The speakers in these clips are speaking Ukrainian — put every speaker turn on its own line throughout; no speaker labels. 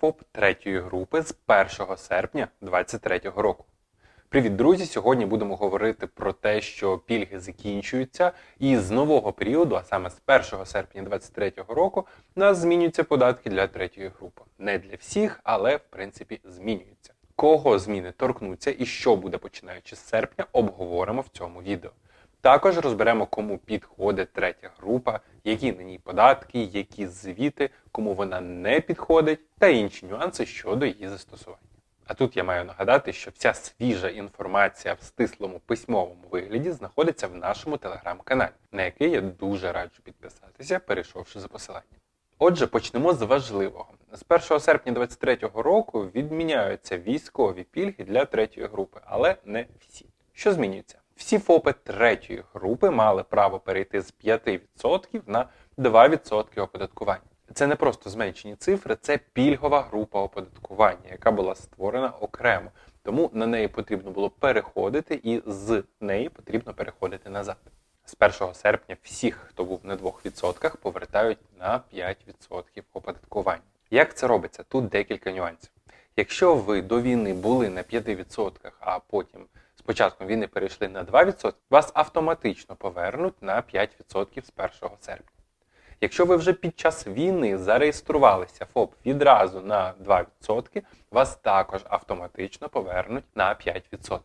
ФОП третьої групи з 1 серпня 2023 року. Привіт, друзі! Сьогодні будемо говорити про те, що пільги закінчуються, і з нового періоду, а саме з 1 серпня 2023 року, у нас змінюються податки для третьої групи. Не для всіх, але в принципі змінюються. Кого зміни торкнуться і що буде починаючи з серпня, обговоримо в цьому відео. Також розберемо, кому підходить третя група, які на ній податки, які звіти, кому вона не підходить, та інші нюанси щодо її застосування. А тут я маю нагадати, що вся свіжа інформація в стислому письмовому вигляді знаходиться в нашому телеграм-каналі, на який я дуже раджу підписатися, перейшовши за посиланням. Отже, почнемо з важливого. З 1 серпня 2023 року відміняються військові пільги для третьої групи, але не всі. Що змінюється? Всі ФОПи третьої групи мали право перейти з 5% на 2% оподаткування. Це не просто зменшені цифри, це пільгова група оподаткування, яка була створена окремо. Тому на неї потрібно було переходити, і з неї потрібно переходити назад. З 1 серпня всіх, хто був на 2%, повертають на 5% оподаткування. Як це робиться? Тут декілька нюансів. Якщо ви до війни були на 5%, а потім початком війни перейшли на 2%, вас автоматично повернуть на 5% з 1 серпня. Якщо ви вже під час війни зареєструвалися ФОП відразу на 2%, вас також автоматично повернуть на 5%.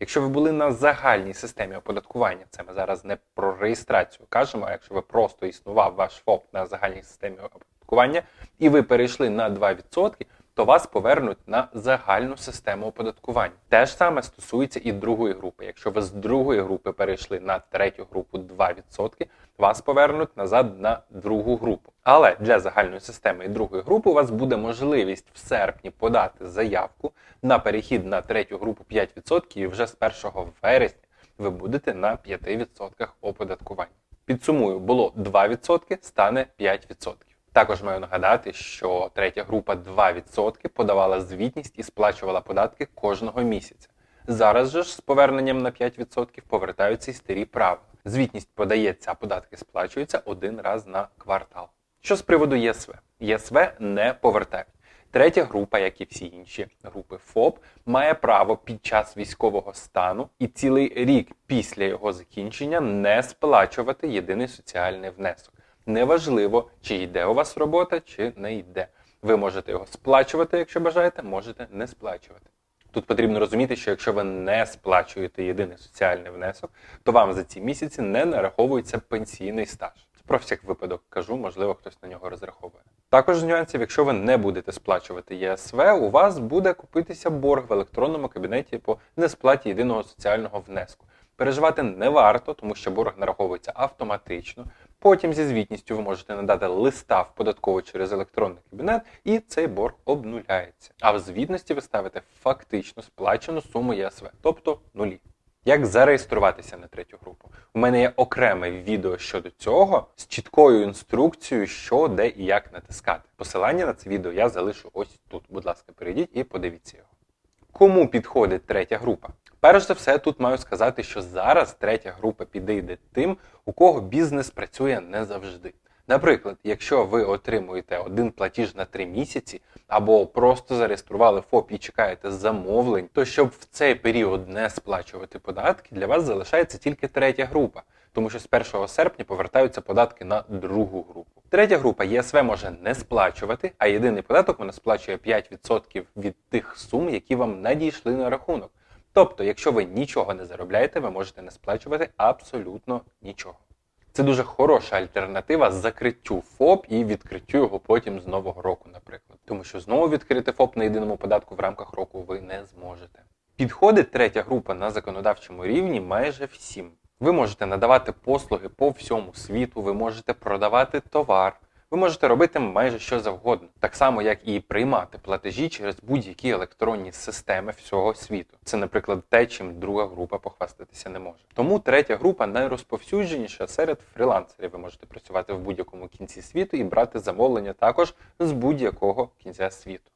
Якщо ви були на загальній системі оподаткування, це ми зараз не про реєстрацію кажемо, а якщо ви просто існував ваш ФОП на загальній системі оподаткування і ви перейшли на 2%, то вас повернуть на загальну систему оподаткування. Те ж саме стосується і другої групи. Якщо ви з другої групи перейшли на третю групу 2%, вас повернуть назад на другу групу. Але для загальної системи і другої групи у вас буде можливість в серпні подати заявку на перехід на третю групу 5% і вже з 1 вересня ви будете на 5% оподаткування. Підсумую, було 2%, стане 5%. Також маю нагадати, що третя група 2% подавала звітність і сплачувала податки кожного місяця. Зараз же ж з поверненням на 5% повертаються й старі правила. Звітність подається, а податки сплачуються один раз на квартал. Що з приводу ЄСВ? ЄСВ не повертають. Третя група, як і всі інші групи ФОП, має право під час військового стану і цілий рік після його закінчення не сплачувати єдиний соціальний внесок. Неважливо, чи йде у вас робота, чи не йде. Ви можете його сплачувати, якщо бажаєте, можете не сплачувати. Тут потрібно розуміти, що якщо ви не сплачуєте єдиний соціальний внесок, то вам за ці місяці не нараховується пенсійний стаж. Про всяк випадок кажу, можливо, хтось на нього розраховує. Також з нюансів, якщо ви не будете сплачувати ЄСВ, у вас буде купитися борг в електронному кабінеті по несплаті єдиного соціального внеску. Переживати не варто, тому що борг нараховується автоматично. Потім зі звітністю ви можете надати листа в податкову через електронний кабінет, і цей борг обнуляється. А в звітності ви ставите фактично сплачену суму ЄСВ, тобто нулі. Як зареєструватися на третю групу? У мене є окреме відео щодо цього з чіткою інструкцією, що, де і як натискати. Посилання на це відео я залишу ось тут. Будь ласка, перейдіть і подивіться його. Кому підходить третя група? Перш за все, тут маю сказати, що зараз третя група підійде тим, у кого бізнес працює не завжди. Наприклад, якщо ви отримуєте один платіж на три місяці, або просто зареєстрували ФОП і чекаєте замовлень, то щоб в цей період не сплачувати податки, для вас залишається тільки третя група, тому що з 1 серпня повертаються податки на другу групу. Третя група ЄСВ може не сплачувати, а єдиний податок вона сплачує 5% від тих сум, які вам надійшли на рахунок. Тобто, якщо ви нічого не заробляєте, ви можете не сплачувати абсолютно нічого. Це дуже хороша альтернатива закриттю ФОП і відкриттю його потім з нового року, наприклад. Тому що знову відкрити ФОП на єдиному податку в рамках року ви не зможете. Підходить третя група на законодавчому рівні майже всім. Ви можете надавати послуги по всьому світу, ви можете продавати товар. Ви можете робити майже що завгодно, так само як і приймати платежі через будь-які електронні системи всього світу. Це, наприклад, те, чим друга група похвастатися не може. Тому третя група найрозповсюдженіша серед фрілансерів. Ви можете працювати в будь-якому кінці світу і брати замовлення також з будь-якого кінця світу.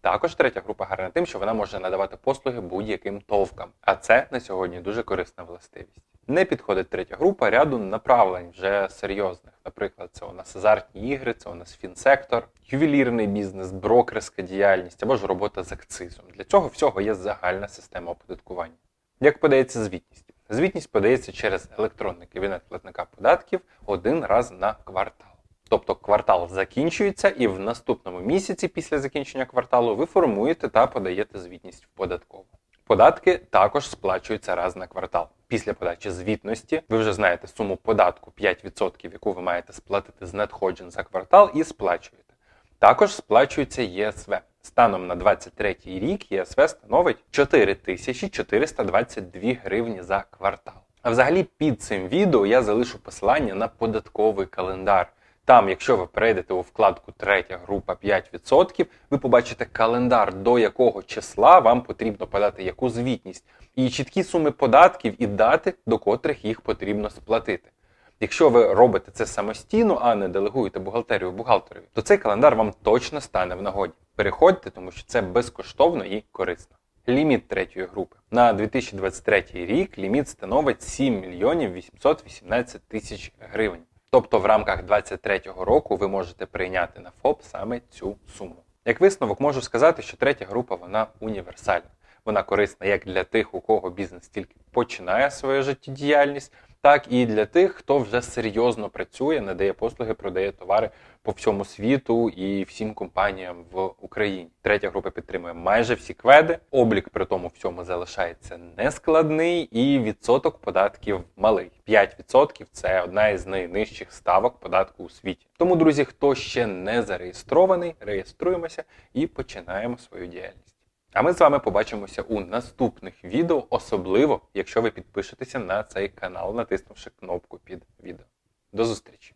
Також третя група гарна тим, що вона може надавати послуги будь-яким товкам, а це на сьогодні дуже корисна властивість. Не підходить третя група ряду направлень вже серйозних. Наприклад, це у нас азартні ігри, це у нас фінсектор, ювелірний бізнес, брокерська діяльність або ж робота з акцизом. Для цього всього є загальна система оподаткування. Як подається звітність? Звітність подається через електронний кабінет платника податків один раз на квартал. Тобто квартал закінчується, і в наступному місяці після закінчення кварталу ви формуєте та подаєте звітність в податкову. Податки також сплачуються раз на квартал. Після подачі звітності ви вже знаєте суму податку 5%, яку ви маєте сплатити з надходжень за квартал, і сплачуєте. Також сплачується ЄСВ. Станом на 23 рік ЄСВ становить 4422 гривні за квартал. А взагалі під цим відео я залишу посилання на податковий календар. Там, якщо ви перейдете у вкладку третя група 5%, ви побачите календар, до якого числа вам потрібно подати яку звітність, і чіткі суми податків і дати, до котрих їх потрібно сплатити. Якщо ви робите це самостійно, а не делегуєте бухгалтерію бухгалтерові, то цей календар вам точно стане в нагоді. Переходьте, тому що це безкоштовно і корисно. Ліміт третьої групи на 2023 рік ліміт становить 7 мільйонів 818 тисяч гривень. Тобто в рамках 2023 року ви можете прийняти на ФОП саме цю суму. Як висновок можу сказати, що третя група вона універсальна. Вона корисна як для тих, у кого бізнес тільки починає свою життєдіяльність, так і для тих, хто вже серйозно працює, надає послуги, продає товари по всьому світу і всім компаніям в Україні. Третя група підтримує майже всі кведи. Облік при тому всьому залишається нескладний, і відсоток податків малий. 5% – це одна із найнижчих ставок податку у світі. Тому, друзі, хто ще не зареєстрований, реєструємося і починаємо свою діяльність. А ми з вами побачимося у наступних відео, особливо, якщо ви підпишетеся на цей канал, натиснувши кнопку під відео. До зустрічі!